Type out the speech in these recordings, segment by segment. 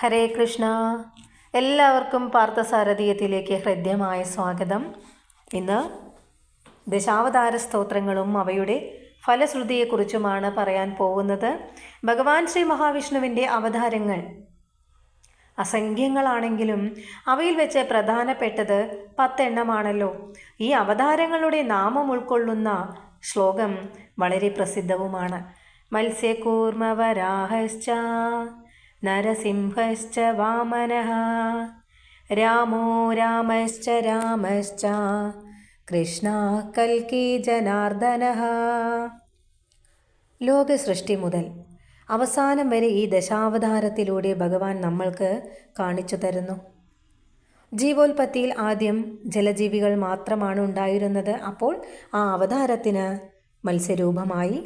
ഹരേ കൃഷ്ണ. എല്ലാവർക്കും പാർത്ഥസാരഥീയത്തിലേക്ക് ഹൃദ്യമായ സ്വാഗതം. ഇന്ന് ദശാവതാര സ്തോത്രങ്ങളും അവയുടെ ഫലശ്രുതിയെക്കുറിച്ചുമാണ് പറയാൻ പോകുന്നത്. ഭഗവാൻ ശ്രീ മഹാവിഷ്ണുവിന്റെ അവതാരങ്ങൾ അസംഖ്യങ്ങളാണെങ്കിലും അവയിൽ വെച്ച് പ്രധാനപ്പെട്ടത് പത്തെണ്ണമാണല്ലോ. ഈ അവതാരങ്ങളുടെ നാമം ഉൾക്കൊള്ളുന്ന ശ്ലോകം വളരെ പ്രസിദ്ധവുമാണ്. മത്സ്യകൂർമ്മവരാഹശ്ച നരസിംഹശ്ച വാമനഃ രാമോ രാമശ്ച രാമശ്ച കൃഷ്ണ കൽക്കി ജനാർദ്ദനഃ ലോകസൃഷ്ടി മുതൽ അവസാനം വരെ ഈ ദശാവതാരത്തിലൂടെ ഭഗവാൻ നമ്മൾക്ക് കാണിച്ചു തരുന്നു. ജീവോൽപത്തിയിൽ ആദ്യം ജലജീവികൾ മാത്രമാണ് ഉണ്ടായിരുന്നത്. അപ്പോൾ ആ അവതാരത്തിന് മത്സ്യരൂപമായി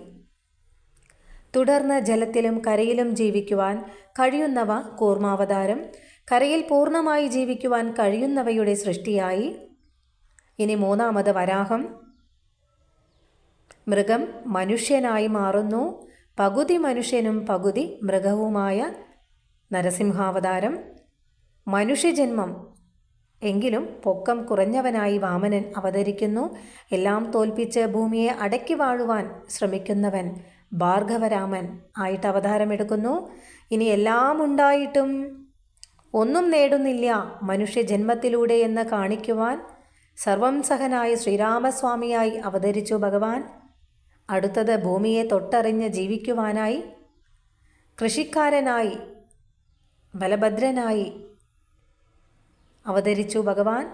തുടർന്ന് ജലത്തിലും കരയിലും ജീവിക്കുവാൻ കഴിയുന്നവ കൂർമാവതാരം. കരയിൽ പൂർണമായി ജീവിക്കുവാൻ കഴിയുന്നവയുടെ സൃഷ്ടിയായി. ഇനി മൂന്നാമത് വരാഹം. മൃഗം മനുഷ്യനായി മാറുന്നു. പകുതി മനുഷ്യനും പകുതി മൃഗവുമായ നരസിംഹാവതാരം. മനുഷ്യജന്മം. എങ്കിലും പൊക്കം കുറഞ്ഞവനായി വാമനൻ അവതരിക്കുന്നു. എല്ലാം തോൽപ്പിച്ച് ഭൂമിയെ അടക്കി വാഴുവാൻ ശ്രമിക്കുന്നവൻ ഭാർഗവരാമൻ ആയിട്ട് അവതാരമെടുക്കുന്നു. ഇനി എല്ലാം ഉണ്ടായിട്ടും ഒന്നും നേടുന്നില്ല മനുഷ്യ ജന്മത്തിലൂടെ എന്ന് കാണിക്കുവാൻ സർവം സഹനായ ശ്രീരാമസ്വാമിയായി അവതരിച്ചു ഭഗവാൻ. അടുത്തത് ഭൂമിയെ തൊട്ടറിഞ്ഞ് ജീവിക്കുവാനായി കൃഷിക്കാരനായി ബലഭദ്രനായി അവതരിച്ചു ഭഗവാൻ.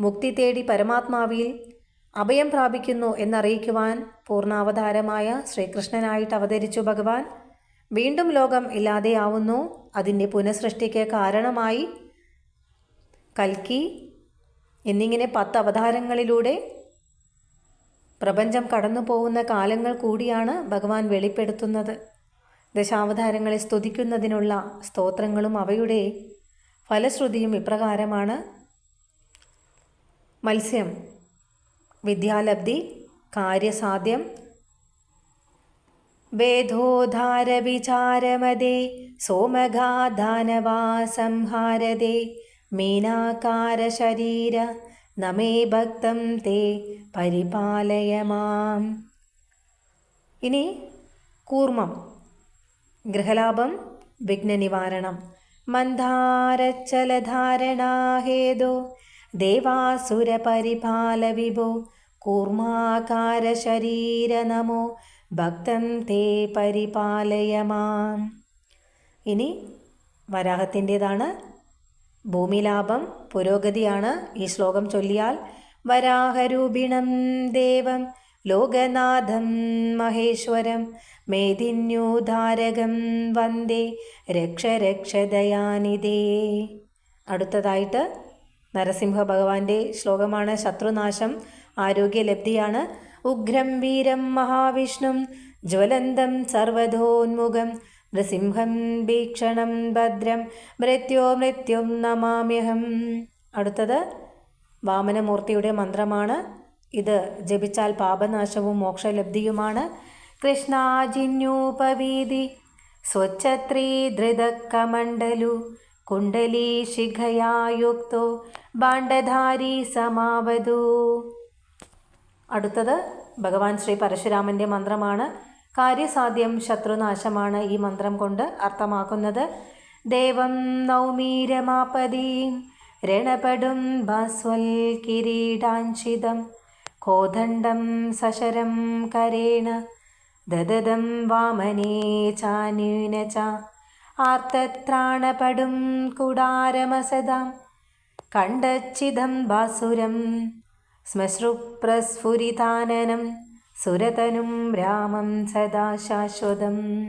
മുക്തി തേടി പരമാത്മാവിൽ അഭയം പ്രാപിക്കുന്നു എന്നറിയിക്കുവാൻ പൂർണാവതാരമായ ശ്രീകൃഷ്ണനായിട്ട് അവതരിച്ചു ഭഗവാൻ. വീണ്ടും ലോകം ഇല്ലാതെയാവുന്നു. അതിന്റെ പുനഃസൃഷ്ടിക്ക് കാരണമായി കൽക്കി എന്നിങ്ങനെ പത്ത് അവതാരങ്ങളിലൂടെ പ്രപഞ്ചം കടന്നു പോകുന്ന കാലങ്ങൾ കൂടിയാണ് ഭഗവാൻ വെളിപ്പെടുത്തുന്നത്. ദശാവതാരങ്ങളെ സ്തുതിക്കുന്നതിനുള്ള സ്തോത്രങ്ങളും അവയുടെ ഫലശ്രുതിയും ഇപ്രകാരമാണ്. മത്സ്യം. വിദ്യാലബ്ധി കാര്യസാധ്യം വേദോധാരവിചാരമതേ മീനാകാര മീനാകാരശരീര നമേ ഭക്തം തേ പരിപാലയ മാം. ഇനി കൂർമ്മം ഗൃഹലാഭം വിഘ്നനിവാരണം മന്ദാരച്ചലധാരണാഹേതോ ദേവാസുരപരിപാലവിഭോ കൂർമാകാരശരീര നമോ ഭക്തം തേ പരിപാലയ മാം. ഇനി വരാഹത്തിന്റേതാണ് ഭൂമിലാഭം പുരോഗതിയാണ് ഈ ശ്ലോകം ചൊല്ലിയാൽ. വരാഹരൂപിണം ദേവം ലോകനാഥം മഹേശ്വരം മേദിന്യൂധാരകം വന്ദേ രക്ഷ രക്ഷദയാനിതേ അടുത്തതായിട്ട് നരസിംഹ ഭഗവാന്റെ ശ്ലോകമാണ് ശത്രുനാശം ആരോഗ്യലബ്ധിയാണ്. ഉഗ്രം വീരം മഹാവിഷ്ണും ജ്വലന്തം സർവധോന്മുഖം നൃസിംഹം ഭീക്ഷണം ഭദ്രം മൃത്യോ മൃത്യും നമാമ്യഹം. അടുത്തത് വാമനമൂർത്തിയുടെ മന്ത്രമാണ്. ഇത് ജപിച്ചാൽ പാപനാശവും മോക്ഷലബ്ധിയുമാണ്. കൃഷ്ണാജിന്യൂപവീതി സ്വച്ഛത്രീ ധൃതക്കമണ്ഡലു കുണ്ടലീ ശിഖയായുക്തോ ബാണ്ഡധാരി സമാവതു. അടുത്തത് ഭഗവാൻ ശ്രീ പരശുരാമന്റെ മന്ത്രമാണ്. കാര്യസാധ്യം ശത്രുനാശമാണ് ഈ മന്ത്രം കൊണ്ട് അർത്ഥമാക്കുന്നത്. ദേവം നൗമീരമാപതീം രണപടും ഭാസ്വൽ കിരീടാഞ്ചിതം കോദണ്ഡം സശരം കരേണ ദദദം വാമനേ ചാനീന ച ആർത്തത്രാണപടും കുടാരമസതാം കണ്ടച്ചിതം ബാസുരം ശ്മശ്രുപ്രസ്ഫുരിതാനനം സുരതനും രാമം സദാ ശാശ്വതം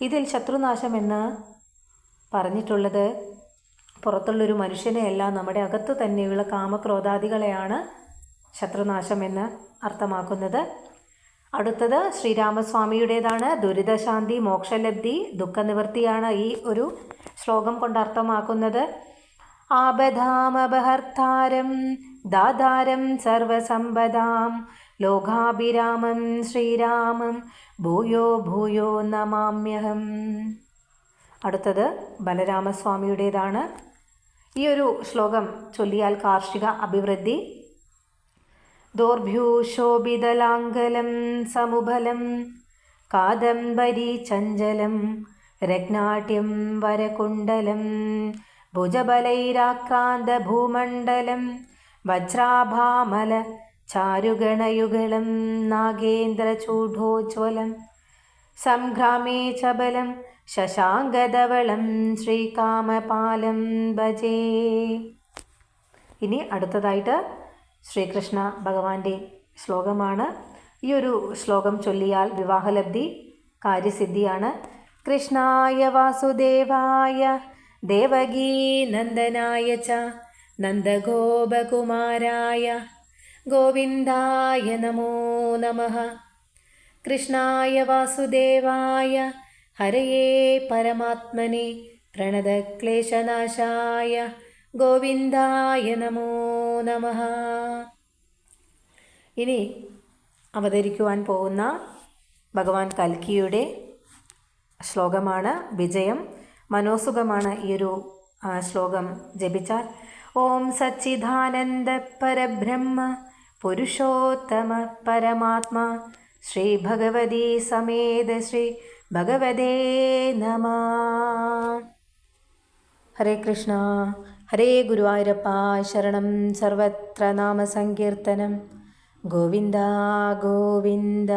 ഇതിൽ ശത്രുനാശം എന്ന് പറഞ്ഞിട്ടുള്ളത് പുറത്തുള്ളൊരു മനുഷ്യനെയല്ല നമ്മുടെ അകത്ത് തന്നെയുള്ള കാമക്രോധാദികളെയാണ് ശത്രുനാശം എന്ന് അർത്ഥമാക്കുന്നത്. അടുത്തത് ശ്രീരാമസ്വാമിയുടേതാണ്. ദുരിതശാന്തി മോക്ഷലബ്ധി ദുഃഖനിവൃത്തിയാണ് ഈ ഒരു ശ്ലോകം കൊണ്ട് അർത്ഥമാക്കുന്നത്. ആപധാമപഹർത്താരം ദാതാരം സർവസമ്പദാം ലോകാഭിരാമം ശ്രീരാമം ഭൂയോ ഭൂയോ നമാമ്യഹം. അടുത്തത് ബലരാമസ്വാമിയുടേതാണ്. ഈ ഒരു ശ്ലോകം ചൊല്ലിയാൽ കാർഷിക അഭിവൃദ്ധി ദോർഭ്യൂശോഭിതലാംഗലം സമുബലം കാദംബരി ചഞ്ചലം രത്നാട്യം വരകുണ്ടലം ഭുജബലൈരാക്രാന്തഭൂമണ്ഡലം വജ്രാഭാമല ചാരുഗണയുഗളം നാഗേന്ദ്രചൂഢോജ്വലം സംഗ്രാമേ ചബലം ശശാങ്കധവളം ശ്രീകാമപാലം ഭജേ. ഇനി അടുത്തതായിട്ട് ശ്രീകൃഷ്ണ ഭഗവാന്റെ ശ്ലോകമാണ്. ഈ ഒരു ശ്ലോകം ചൊല്ലിയാൽ വിവാഹലബ്ധി കാര്യസിദ്ധിയാണ്. കൃഷ്ണായ വാസുദേവായ ദേവകീ നന്ദനായ ച നന്ദഗോപകുമാരായ ഗോവിന്ദായ നമോ നമ. കൃഷ്ണായ വാസുദേവായ ഹരയേ പരമാത്മനെ പ്രണതക്ലേശനാശായ ഗോവിന്ദായ നമോ നമ. ഇനി അവതരിക്കുവാൻ പോകുന്ന ഭഗവാൻ കൽക്കിയുടെ ശ്ലോകമാണ് വിജയം. മനോസുഖമാണ് ഈ ഒരു ശ്ലോകം ജപിച്ചാൽ. ഓം സച്ചിദാനന്ദ പരബ്രഹ്മ പുരുഷോത്തമ പരമാത്മാ ശ്രീ ഭഗവതി സമേത ശ്രീ ഭഗവതേ നമ. ഹരേ കൃഷ്ണ. ഹരേ ഗുരുവായൂരപ്പ ശരണം സർവത്ര നാമസങ്കീർത്തനം ഗോവിന്ദ ഗോവിന്ദ.